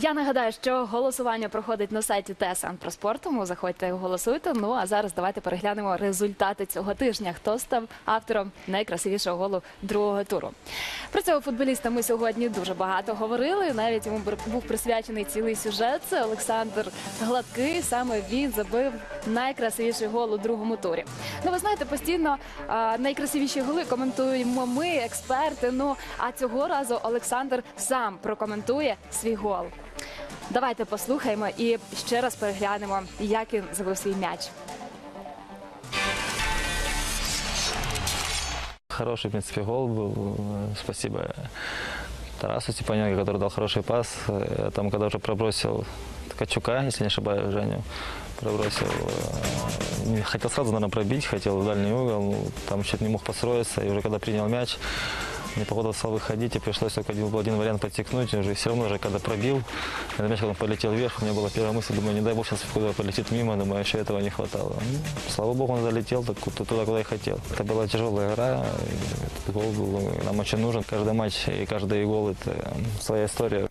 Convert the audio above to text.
Я нагадаю, що голосування проходить на сайті ТСН про спорт, заходьте голосуйте. Ну а зараз давайте переглянемо результати цього тижня. Хто став автором найкрасивішого голу другого туру? Про цього футболіста ми сьогодні дуже багато говорили. Навіть йому був присвячений цілий сюжет. Це Олександр Гладкий. Саме він забив найкрасивіший гол у другому турі. Ну, ви знаєте, постійно найкрасивіші голи коментуємо ми, експерти. Ну а цього разу Олександр сам прокоментує свій гол. Давайте послухаємо і ще раз переглянемо, як він забив свій м'яч. Хороший, в принципе, гол был. Э, Спасибо Тарасу Степаненко, который дал хороший пас. Э, Там, когда уже пробросил Ткачука, если не ошибаюсь, Женю, пробросил. э, не- Хотел сразу, наверное, пробить, хотел в дальний угол. ну, Там чуть не мог построиться. И уже когда принял мяч, мне походу стал выходить, и пришлось только один, был один вариант подтекнуть. И уже все равно, уже когда пробил, этот мяч, когда он полетел вверх, у меня была первая мысль, думаю, не дай бог сейчас куда полетит мимо, думаю, еще этого не хватало. Ну, слава богу, он залетел так, ку- туда, куда я хотел. Это была тяжелая игра, и этот гол был нам очень нужен. Каждый матч и каждый гол – это своя история.